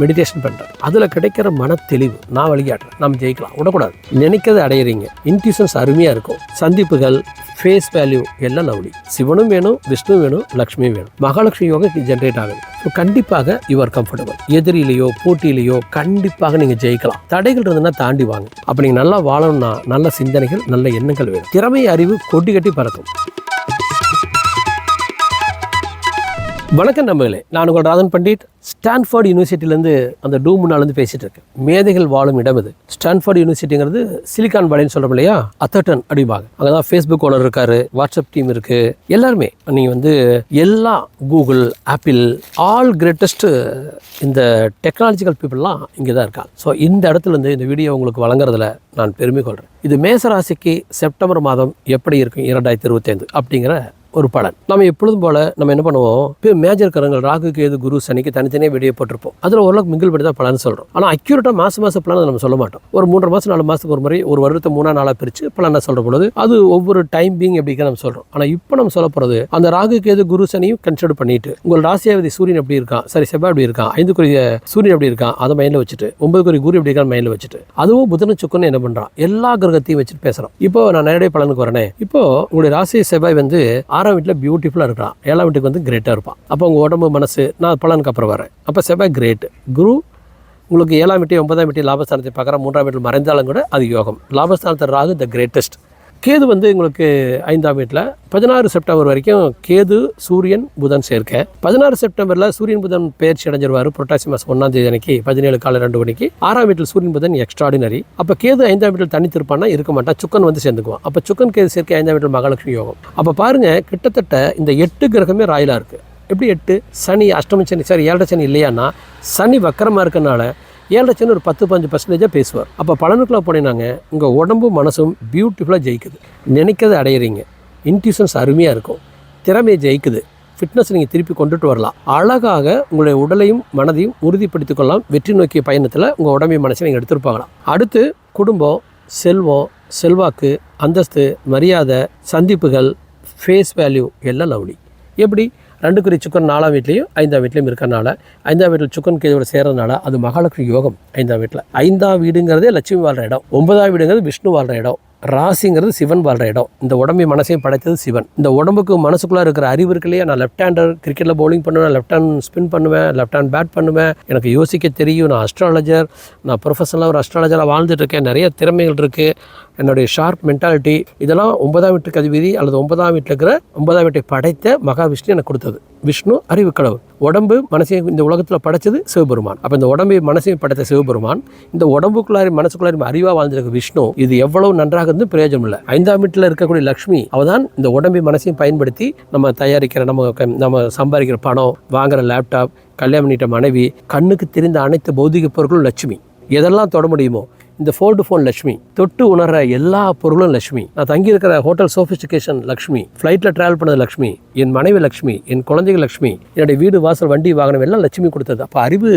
Meditation பண்ணுறேன் அதில் கிடைக்கிற மன தெளிவு நான் வழிகாட்டுறேன். நம்ம ஜெயிக்கலாம். விடக்கூடாது. நினைக்கிறத அடையிறீங்க. இன்ட்யூஷன்ஸ் அருமையாக இருக்கும். சந்திப்புகள் ஃபேஸ் வேல்யூ எல்லாம் லவ்லி சிவனும் வேணும் விஷ்ணு வேணும் லக்ஷ்மியும் வேணும். மகாலட்சுமி யோகம் ஜென்ரேட் ஆகுது. ஸோ கண்டிப்பாக யுவர் கம்ஃபர்டபுள் எதிரிலேயோ போட்டியிலேயோ கண்டிப்பாக நீங்கள் ஜெயிக்கலாம். தடைகள் இருந்ததுன்னா தாண்டி வாங்க. அப்போ நீங்கள் நல்லா வாழணும்னா நல்ல சிந்தனைகள் நல்ல எண்ணங்கள் வேணும். திறமை அறிவு கொட்டி கட்டி பறக்கும். வணக்கம் நம்பர்களே நான் உங்கள் ராதன் பண்டிட் ஸ்டான்ஃபோர்ட் யூனிவர்சிட்டிலேருந்து அந்த டூ முன்னாலேருந்து பேசிகிட்டு இருக்கேன். மேதைகள் வாழும் இடம் இது. ஸ்டான்ஃபோர்ட் யூனிவர்சிட்டிங்கிறது சிலிகான் வேலைன்னு சொல்கிறோம் இல்லையா? அத்தர்டன் அப்படிம்பாங்க அங்கே தான் ஃபேஸ்புக் ஓனர் இருக்கார் வாட்ஸ்அப் டீம் இருக்குது எல்லாருமே நீங்கள் வந்து எல்லா கூகுள் ஆப்பிள் ஆல் கிரேட்டஸ்ட்டு இந்த டெக்னாலஜிக்கல் பீப்புளெலாம் இங்கே தான் இருக்காங்க. ஸோ இந்த இடத்துலேருந்து இந்த வீடியோ உங்களுக்கு வழங்குறதுல நான் பெருமை கொள்கிறேன் இது மேசராசிக்கு செப்டம்பர் மாதம் எப்படி இருக்கும்? இரண்டாயிரத்தி இருபத்தைந்து அப்படிங்கிற ஒரு பலன். நம்ம எப்பொழுதும் போல நம்ம என்ன பண்ணுவோம்? இப்போ மேஜர் கரங்கள் ராகு கேது குரு சனிக்கு தனித்தனியாக வெளியே போட்டிருப்போம். அதில் ஓரளவுக்கு மிங்கிள் படி தான் பலன் சொல்கிறோம் ஆனால் அக்யூரேட்டாக மாதம் மாதம் பலன் நம்ம சொல்ல மாட்டோம். ஒரு மூன்றரை மாதம் நாலு மாதத்துக்கு ஒரு முறை ஒரு வருடத்தை மூணா நாளாக பிரித்து பலனை சொல்கிற பொழுது அது ஒவ்வொரு டைம் பீங் எப்படிங்க நம்ம சொல்கிறோம் ஆனால் இப்போ நம்ம சொல்ல போகிறது அந்த ராகு கேது குரு சனியும் கன்சிடர் பண்ணிட்டு உங்கள் ராசியாவதி சூரியன் எப்படி இருக்கான்? சரி செவ்வாய் எப்படி இருக்கான்? ஐந்துக்குரிய சூரியன் எப்படி இருக்கான்? அதை மைண்டில் வச்சுட்டு ஒன்பதுக்குரிய குரு எப்படி இருக்கான் மைண்டில் வச்சுட்டு அதுவும் புதன சுக்குன்னு என்ன பண்ணுறான் எல்லா கிரகத்தையும் வச்சுட்டு பேசுகிறோம் இப்போ நான் நேரடியாக பலனுக்கு வரேன். இப்போ உங்களுடைய ராசி செவ்வாய் வந்து ஆறாம் வீட்டில் பியூட்டிஃபுல்லாக இருக்கலாம் ஏழாம் வீட்டுக்கு வந்து கிரேட்டாக இருப்பான். அப்போ உங்கள் உடம்பு மனசு நான் பலனுக்கு அப்புறம் வரேன். அப்போ செவ்வாய் கிரேட் குரு உங்களுக்கு ஏழாம் வீட்டு ஒன்பதாம் வீட்டு லாபஸ்தானத்தை பார்க்குற மூன்றாம் வீட்டில் மறைந்தாலும் கூட அது யோகம். லாபஸ்தானத்தை ராகு த கிரேட்டஸ்ட் கேது வந்து உங்களுக்கு ஐந்தாம் வீட்டில் பதினாறு செப்டம்பர் வரைக்கும் கேது சூரியன் புதன் சேர்க்க. பதினாறு செப்டம்பரில் சூரியன் புதன் பயிற்சி அடைஞ்சிருவார் புரட்டாசி மாதம் ஒன்றாம் தேதி அன்னைக்கு பதினேழு காலை ரெண்டு மணிக்கு. ஆறாம் வீட்டில் சூரியன் புதன் எக்ஸ்ட்ராடினரி அப்போ கேது ஐந்தாம் வீட்டில் தனித்திருப்பானா இருக்க மாட்டான் சுக்கன் வந்து சேர்ந்துக்குவான். அப்போ சுக்கன் கேது சேர்க்கை ஐந்தாம் வீட்டில் மகாலட்சுமி யோகம். அப்போ பாருங்க கிட்டத்தட்ட இந்த எட்டு கிரகமே ராயலாக இருக்குது எப்படி எட்டு? சனி அஷ்டமி சனி சரி ஏழரை சனி இல்லையான்னா சனி வக்கரமாக இருக்கனால ஏழரை லட்சம்னு ஒரு பத்து பஞ்சு பர்சன்டேஜாக பேசுவார். அப்போ பலனுக்குள்ள போனீங்கன்னாங்க உங்கள் உடம்பும் மனசும் பியூட்டிஃபுல்லாக ஜெயிக்குது. நினைக்கிறத அடையிறீங்க. இன்ட்யூஷன்ஸ் அருமையாக இருக்கும். திறமையை ஜெயிக்குது. ஃபிட்னஸ் நீங்கள் திருப்பி கொண்டுட்டு வரலாம். அழகாக உங்களுடைய உடலையும் மனதையும் உறுதிப்படுத்திக் கொள்ளலாம். வெற்றி நோக்கிய பயணத்தில் உங்கள் உடம்பையும் மனசை நீங்கள் எடுத்துருப்பாங்களாம். அடுத்து குடும்பம் செல்வம் செல்வாக்கு அந்தஸ்து மரியாதை சந்திப்புகள் ஃபேஸ் வேல்யூ எல்லாம் லவ்லி எப்படி? ரெண்டு குறி சுக்கன் நாலாம் வீட்லேயும் ஐந்தாம் வீட்லேயும் இருக்கறனால ஐந்தாம் வீட்டில் சுக்கன் கேதுவோட சேர்றதுனால அது மகாலட்சுமி யோகம் ஐந்தாம் வீட்டில் ஐந்தாம் வீடுங்கிறதே லட்சுமி வாழ்கிற இடம். ஒன்பதாம் வீடுங்கிறது விஷ்ணு வாழ்கிற இடம். ராசிங்கிறது சிவன் வாழ்கிற இடம். இந்த உடம்பையும் மனசையும் படைத்தது சிவன். இந்த உடம்புக்கு மனசுக்குள்ளே இருக்கிற அறிவு இருக்கு நான் லெஃப்ட் ஹேண்டர் கிரிக்கெட்டில் பவுலிங் பண்ணுவேன் லெஃப்ட் ஹேண்ட் ஸ்பின் பண்ணுவேன் லெஃப்ட் ஹேண்ட் பேட் பண்ணுவேன். எனக்கு யோசிக்க தெரியும். நான் அஸ்ட்ராலஜர் நான் ப்ரொஃபஷனலாக ஒரு அஸ்ட்ராலஜராக வாழ்ந்துட்டு இருக்கேன். நிறைய திறமைகள் இருக்குது என்னுடைய ஷார்ப் மென்டாலிட்டி இதெல்லாம் ஒன்பதாம் வீட்டு அதிபதி அல்லது ஒன்பதாம் வீட்டில் இருக்கிற ஒன்பதாம் வீட்டை படைத்த மகாவிஷ்ணு எனக்கு கொடுத்தது. விஷ்ணு அறிவு கடவுள் உடம்பு மனசையும் இந்த உலகத்தில் படைச்சது சிவபெருமான். அப்போ இந்த உடம்பை மனசையும் படைத்த சிவபெருமான் இந்த உடம்புக்குள்ளாரி மனசுக்குள்ளாரி அறிவாக வாழ்ந்திருக்க விஷ்ணு இது எவ்வளவு நன்றாக இருந்து பிரயோஜனம் இல்லை. ஐந்தாம் வீட்டில் இருக்கக்கூடிய லக்ஷ்மி அவதான் இந்த உடம்பை மனசையும் பயன்படுத்தி நம்ம தயாரிக்கிற நம்ம க- நம்ம சம்பாதிக்கிற பணம் வாங்குற லேப்டாப் கல்யாணம் பண்ணிட்ட மனைவி கண்ணுக்கு தெரிந்த அனைத்து பௌதிக பொருட்களும் லட்சுமி. எதெல்லாம் தொட முடியுமோ இந்த ஃபோல்டு ஃபோன் லட்சுமி தொட்டு உணர்ற எல்லா பொருளும் லட்சுமி நான் தங்கியிருக்கிற ஹோட்டல் சோஃபிஸ்டிகேஷன் லக்ஷ்மி. ஃப்ளைட்டில் ட்ராவல் பண்ணது லக்ஷ்மி. என் மனைவி லக்ஷ்மி என் குழந்தைகள் லக்ஷ்மி என்னுடைய வீடு வாசல் வண்டி வாகனம் எல்லாம் லட்சுமி கொடுத்தது. அப்போ அறிவு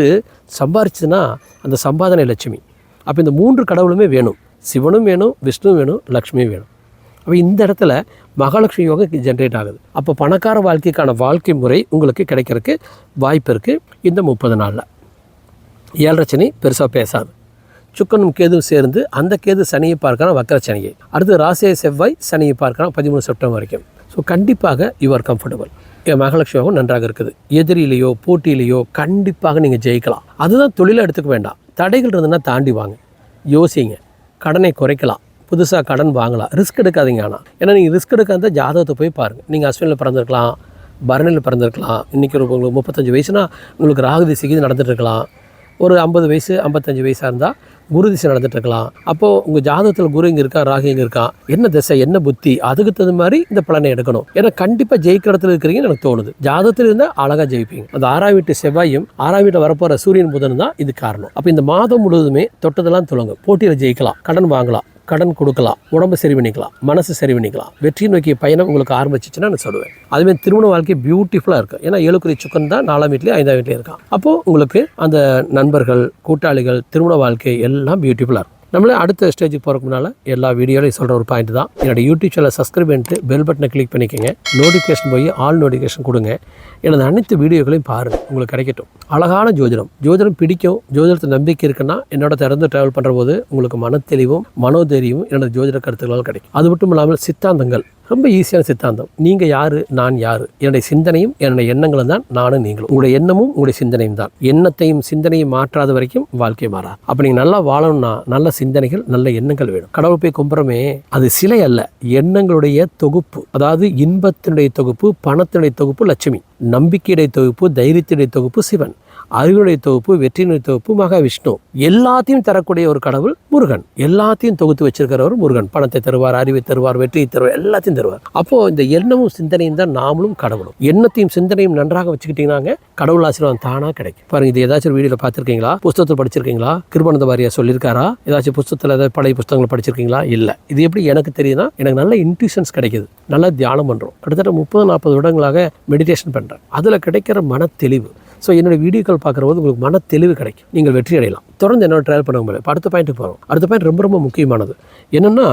சம்பாரிச்சுன்னா அந்த சம்பாதனை லட்சுமி. அப்போ இந்த மூன்று கடவுளுமே வேணும். சிவனும் வேணும் விஷ்ணுவும் வேணும் லக்ஷ்மியும் வேணும். அப்போ இந்த இடத்துல மகாலட்சுமி யோகம் ஜென்ரேட் ஆகுது. அப்போ பணக்கார வாழ்க்கைக்கான வாழ்க்கை முறை உங்களுக்கு கிடைக்கிறதுக்கு வாய்ப்பு இருக்குது இந்த முப்பது நாளில். ஏழரை சனி பெருசாக பேசாது. சுக்கனும் கேதுவும் சேர்ந்து அந்த கேது சனியை பார்க்கலாம் வக்கர சனியை. அடுத்து ராசியை செவ்வாய் சனியை பார்க்கலாம் பதிமூணு செப்டம்பர் வரைக்கும். ஸோ கண்டிப்பாக யுவர் கம்ஃபர்டபுள் என் மகாலட்சுமி நன்றாக இருக்குது. எதிரிலேயோ போட்டியிலேயோ கண்டிப்பாக நீங்கள் ஜெயிக்கலாம். அதுதான் தொழிலை எடுத்துக்க வேண்டாம். தடைகள் இருந்ததுன்னா தாண்டி வாங்க. யோசிங்க. கடனை குறைக்கலாம். புதுசாக கடன் வாங்கலாம். ரிஸ்க் எடுக்காதீங்க ஆனால் ஏன்னா நீங்கள் ரிஸ்க் எடுக்காத ஜாதகத்தை போய் பாருங்கள் நீங்கள் அஸ்வினில் பிறந்திருக்கலாம். பரணியில் பிறந்திருக்கலாம். இன்றைக்கி ஒரு உங்களுக்கு முப்பத்தஞ்சு வயசுனா உங்களுக்கு ராகுதி திசைக்கு நடந்துட்டு இருக்கலாம். ஒரு ஐம்பது வயசு ஐம்பத்தஞ்சு வயசாக இருந்தால் குரு திசை நடந்துட்டுருக்கலாம். அப்போது உங்கள் ஜாதகத்தில் குரு இங்கே இருக்கா ராகு இங்கே இருக்கான் என்ன திசை என்ன புத்தி அதுக்கு தகுந்த மாதிரி இந்த பலனை எடுக்கணும். ஏன்னா கண்டிப்பாக ஜெயிக்கிற இடத்துல இருக்கிறீங்கன்னு எனக்கு தோணுது. ஜாதகத்தில் இருந்தால் அழகாக ஜெயிப்பீங்க. அந்த ஆறாம் வீட்டு செவ்வாயும் ஆறாம் வீட்டில் வரப்போகிற சூரியன் புதன் தான் இது காரணம். அப்போ இந்த மாதம் முழுவதுமே தொட்டதெல்லாம் தொடங்கும் போட்டியில் ஜெயிக்கலாம். கடன் வாங்கலாம். கடன் கொடுக்கலாம் உடம்பு சரி பண்ணிக்கலாம் மனசு சரி பண்ணிக்கலாம். வெற்றி நோக்கிய பயணம் உங்களுக்கு ஆரம்பிச்சிச்சுன்னா நான் சொல்லுவேன். அதுமாதிரி திருமண வாழ்க்கை பியூட்டிஃபுல்லாக இருக்கும். ஏன்னா ஏழுக்குறி சுக்கன் தான் நாலாம் வீட்லேயும் ஐந்தாம் வீட்லேயும் இருக்கான். அப்போது உங்களுக்கு அந்த நண்பர்கள் கூட்டாளிகள் திருமண வாழ்க்கை எல்லாம் பியூட்டிஃபுல்லாக இருக்கும். நம்மளே அடுத்த ஸ்டேஜுக்கு போகிறக்கு முன்னால் எல்லா வீடியோலையும் சொல்கிற ஒரு பாயிண்ட் தான். என்னோடய யூடியூப் சேனலை சப்ஸ்கிரைப் பண்ணிட்டு பெல் பட்டனை கிளிக் பண்ணிக்கோங்க. நோட்டிஃபிகேஷன் போய் ஆல் நோட்டிஃபிகேஷன் கொடுங்க. எனது அனைத்து வீடியோக்களையும் பாருங்கள் உங்களுக்கு கிடைக்கட்டும். அழகான ஜோதிடம். ஜோதிடம் பிடிக்கும். ஜோதிடத்தை நம்பிக்கை இருக்குன்னா என்னோட திறந்து ட்ராவல் பண்ணுற போது உங்களுக்கு மனத்தெளிவும் மனோதைரியமும் என்னோட ஜோதிட கருத்துக்களால் கிடைக்கும். அது மட்டும் இல்லாமல் சித்தாந்தங்கள். ரொம்ப ஈஸியான சித்தாந்தம். நீங்கள் யார் நான் யார்? என்னுடைய சிந்தனையும் என்னுடைய எண்ணங்களும் தான் நானும் நீங்களும். உங்களுடைய எண்ணமும் உங்களுடைய சிந்தனையும் தான். எண்ணத்தையும் சிந்தனையும் மாற்றாத வரைக்கும் வாழ்க்கை மாறாது அப்போ நீங்கள் நல்லா வாழணும்னா நல்ல சிந்தனைகள் நல்ல எண்ணங்கள் வேணும். கடவுள் போய் கும்புறமே அது சிலை அல்ல. எண்ணங்களுடைய தொகுப்பு. அதாவது இன்பத்தினுடைய தொகுப்பு பணத்தினுடைய தொகுப்பு லட்சுமி. நம்பிக்கையுடைய தொகுப்பு தைரியத்தினுடைய தொகுப்பு சிவன். அறிவுடைய தொகுப்பு வெற்றியினுடைய தொகுப்பு மகாவிஷ்ணு. எல்லாத்தையும் தரக்கூடிய ஒரு கடவுள் முருகன். எல்லாத்தையும் தொகுத்து வச்சிருக்கிறவர் முருகன். பணத்தை தருவார் அறிவை தருவார் வெற்றியை தருவார் எல்லாத்தையும் தருவார். அப்போ இந்த எண்ணமும் சிந்தனையும் தான் நாமளும் கடவுளும். எண்ணத்தையும் சிந்தனையும் நன்றாக வச்சுக்கிட்டீங்கன்னாங்க கடவுள் ஆசீர்வாதம் தானா கிடைக்கும். பாருங்க இது ஏதாச்சும் வீடியோல பார்த்துருக்கீங்களா? புத்தகத்தில் படிச்சிருக்கீங்களா? கிருபானந்த வாரியா சொல்லியிருக்காரா? ஏதாச்சும் புஸ்தகத்தில் ஏதாவது பழைய புஸ்தகங்களை படிச்சிருக்கீங்களா? இல்லை. இது எப்படி எனக்கு தெரியுதுன்னா எனக்கு நல்ல இன்ட்யூஷன்ஸ் கிடைக்குது. நல்லா தியானம் பண்ணுறோம் கிட்டத்தட்ட முப்பது நாற்பது வருடங்களாக மெடிடேஷன் பண்ணுறேன் அதில் கிடைக்கிற மன தெளிவு ஸோ என்னோடய வீடியோக்கள் பார்க்குறபோது உங்களுக்கு மன தெளிவு கிடைக்கும். நீங்கள் வெற்றி அடையலாம். தொடர்ந்து என்னோட ட்ரையல் பண்ண முடியல இப்போ அடுத்த பாயிண்ட்டுக்கு போகிறோம் அடுத்த பாயிண்ட் ரொம்ப ரொம்ப முக்கியமானது. என்னென்னா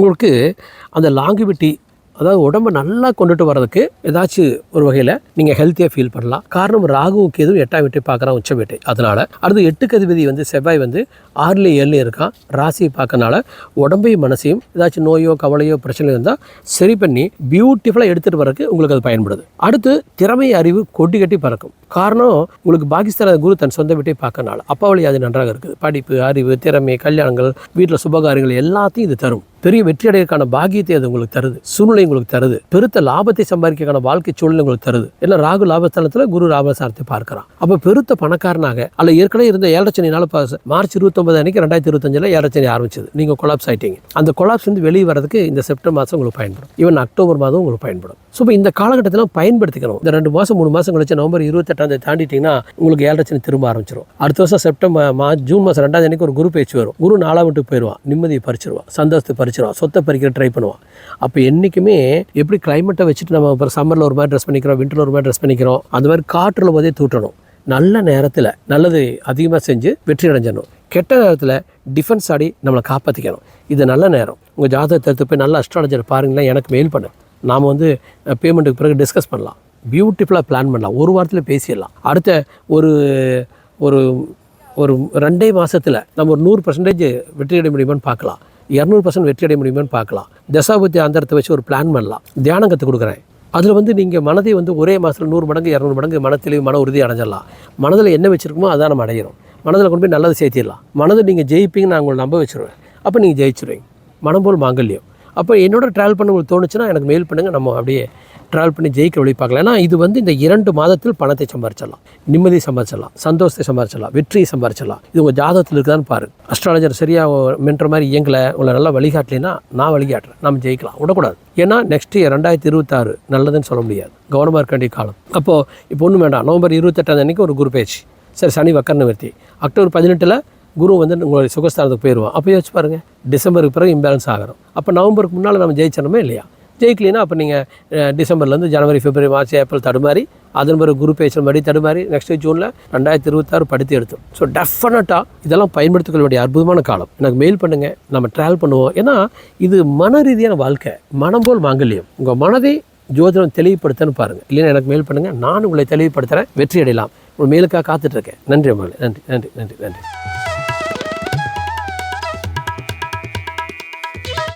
உங்களுக்கு அந்த லாங்குவிட்டி அதாவது உடம்பை நல்லா கொண்டுட்டு வர்றதுக்கு ஏதாச்சும் ஒரு வகையில் நீங்கள் ஹெல்த்தியாக ஃபீல் பண்ணலாம். காரணம் ராகுவுக்கு எதுவும் எட்டாம் வீட்டை பார்க்குறான் உச்ச வீட்டை அதனால் அடுத்து எட்டு கதிபதி வந்து செவ்வாய் வந்து ஆறுல ஏழுல இருக்கான். ராசியை பார்க்கறனால உடம்பையும் மனசையும் ஏதாச்சும் நோயோ கவலையோ பிரச்சனை இருந்தால் சரி பண்ணி பியூட்டிஃபுல்லாக எடுத்துகிட்டு வரக்கு உங்களுக்கு அது பயன்படுது. அடுத்து திறமை அறிவு கொட்டி கட்டி பறக்கும். காரணம் உங்களுக்கு பாகிஸ்தான குரு தன் சொந்த வீட்டை பார்க்கறனால. அப்பாவளி அது நன்றாக இருக்குது. படிப்பு அறிவு திறமை கல்யாணங்கள் வீட்டில் சுபகாரியங்கள் எல்லாத்தையும் இது தரும். பெரிய வெற்றி அடையறதுக்கான பாக்கியத்தை அது உங்களுக்கு தருது. சூழ்நிலை உங்களுக்கு தருது. பெருத்த லாபத்தை சம்பாதிக்கிறதுக்கான வாழ்க்கை சூழ்நிலை உங்களுக்கு தருது. ஏன்னா ராகு லாபஸ்தானத்தில் குரு லாபஸ்தானத்தை பார்க்கிறான். அப்போ பெருத்த பணக்காரனாக அல்ல ஏற்கனவே இருந்த ஏழரச்சனினால மார்ச் இருபத்தொன்பது அன்னைக்கு ரெண்டாயிரத்தி இருபத்தஞ்சில் ஏழரச்சனி ஆரம்பிச்சது. நீங்கள் கொலாப்ஸ் ஆயிட்டீங்க. அந்த கொலாப்ஸ் வந்து வெளியே வரதுக்கு இந்த செப்டம்பர் மாதம் உங்களுக்கு பயன்படும். ஈவன் அக்டோபர் மாதம் உங்களுக்கு பயன்படும். ஸோ இப்போ இந்த காலகட்டத்தில் பயன்படுத்திக்கணும். இந்த ரெண்டு மாதம் மூணு மாதம் கழிச்சு நவம்பர் இருபத்தெட்டு எட்டாம் தேதி தாண்டிட்டீங்கன்னா உங்களுக்கு ஏழரச்சனி திரும்ப ஆரம்பிச்சிடும் அடுத்த வருஷம் செப்டம்பர் மார்ச் ஜூன் மாதம் ரெண்டாவது அன்னைக்கு ஒரு குரு பேச்சு வரும். குரு நாலாம் விட்டு போயிடுவான். நிம்மதியை பறிச்சிருவான். சந்தோஷத்தை பறிச்சிருவான். சொத்தை பறிக்கிற ட்ரை பண்ணுவான். அப்போ என்றைக்குமே எப்படி கிளைமேட்டை வச்சுட்டு நம்ம அப்புறம் சம்மரில் ஒரு மாதிரி ட்ரெஸ் பண்ணிக்கிறோம் விண்டரில் ஒரு மாதிரி ட்ரெஸ் பண்ணிக்கிறோம் அந்த மாதிரி காற்றில் போதே தூட்டணும். நல்ல நேரத்தில் நல்லது அதிகமாக செஞ்சு வெற்றி அடைஞ்சிடணும். கெட்ட நேரத்தில் டிஃபென்ஸ் ஆடி நம்மளை காப்பாற்றிக்கணும் இது நல்ல நேரம். உங்கள் ஜாதகத்தை எடுத்து போய் நல்ல அஸ்ட்ராலஜர் பாருங்களேன் எனக்கு மெயில் பண்ணு. நாம் வந்து பேமெண்ட்டுக்கு பிறகு டிஸ்கஸ் பண்ணலாம். பியூட்டிஃபுல்லாக பிளான் பண்ணலாம் ஒரு வாரத்தில் பேசிடலாம். அடுத்த ஒரு ஒரு ஒரு ரெண்டே மாதத்தில் நம்ம ஒரு நூறு பர்சன்டேஜ் வெற்றி அடைய முடியுமான்னு பார்க்கலாம். இரநூறு பர்சன்ட் வெற்றி அடைய முடியுமான்னு பார்க்கலாம். தசாபுத்தி அந்தரத்தை வச்சு ஒரு பிளான் பண்ணலாம். தியானம் கற்றுக் கொடுக்குறேன். அதில் வந்து நீங்கள் மனதை வந்து ஒரே மாதத்தில் நூறு மடங்கு இரநூறு மடங்கு மனத்திலேயும் மன உறுதி அடைஞ்சிடலாம். மனதில் என்ன வச்சுருக்கோமோ அதான் நம்ம அடையிறோம் மனதில் கொண்டு போய் நல்லது சேர்த்திடலாம். மனதை நீங்கள் ஜெயிப்பீங்கன்னு நான் உங்களை நம்ப வச்சுருவேன். அப்போ நீங்கள் ஜெயிச்சிருவீங்க. மனம் போல் மாங்கல்யம். அப்போ என்னோட ட்ராவல் பண்ண உங்களுக்கு தோணுச்சுன்னா எனக்கு மெயில் பண்ணுங்கள் நம்ம அப்படியே ட்ராவல் பண்ணி ஜெயிக்க வழி பார்க்கலாம் ஏன்னா இது வந்து இந்த இரண்டு மாதத்தில் பணத்தை சம்பாரிச்சிடலாம். நிம்மதியை சம்பாரிச்சிடலாம். சந்தோஷத்தை சம்பாரிச்சிடலாம். வெற்றியை சம்பாரிச்சிடலாம். இது உங்கள் ஜாதகத்தில் இருக்குதான்னு பாருங்க அஸ்ட்ராலஜர் சரியாக மென்ற மாதிரி இயங்கலை உங்களை நல்லா வழிகாட்டலைன்னா நான் வழிகாட்டுறேன். நம்ம ஜெயிக்கலாம். விடக்கூடாது. ஏன்னா நெக்ஸ்ட் இயர் ரெண்டாயிரத்தி இருபத்தாறு நல்லதுன்னு சொல்ல முடியாது. கவனமாக இருக்க வேண்டிய காலம். அப்போது இப்போ ஒன்றும் வேண்டாம். நவம்பர் இருபத்தெட்டாம் அன்னைக்கு ஒரு குரு பேச்சு சரி சனி வக்கர நிவர்த்தி. அக்டோபர் பதினெட்டில் குரு வந்து உங்களுடைய சுகஸ்தானத்துக்கு போயிடுவோம் அப்போ யோசிச்சு பாருங்கள் டிசம்பருக்கு பிறகு இம்பேலன்ஸ் ஆகிறோம் அப்போ நவம்பருக்கு முன்னால் நம்ம ஜெயிச்சனமே இல்லையா? ஜெயிக்கலைன்னா அப்போ நீங்கள் டிசம்பர்லேருந்து ஜனவரி பிப்ரவரி மார்ச் ஏப்ரல் தடுமாறி அதன் பிறகு குரு பேசுகிற மாதிரி தடுமாறி நெக்ஸ்ட் ஜூனில் ரெண்டாயிரத்தி இருபத்தாறு படித்து எடுத்தோம். ஸோ டெஃபினட்டாக இதெல்லாம் பயன்படுத்திக்கொள்ள வேண்டிய அற்புதமான காலம். எனக்கு மெயில் பண்ணுங்கள் நம்ம ட்ராவல் பண்ணுவோம். ஏன்னா இது மன ரீதியான வாழ்க்கை மனம் போல் மாங்கல்யம். உங்கள் மனதை ஜோதிடம் தெளிவுபடுத்தன்னு பாருங்கள் இல்லைன்னா எனக்கு மெயில் பண்ணுங்கள் நான் உங்களை தெளிவுபடுத்துகிறேன் வெற்றி அடையலாம். உங்கள் மேலுக்காக காத்துட்ருக்கேன் நன்றி அம்மா நன்றி நன்றி நன்றி நன்றி.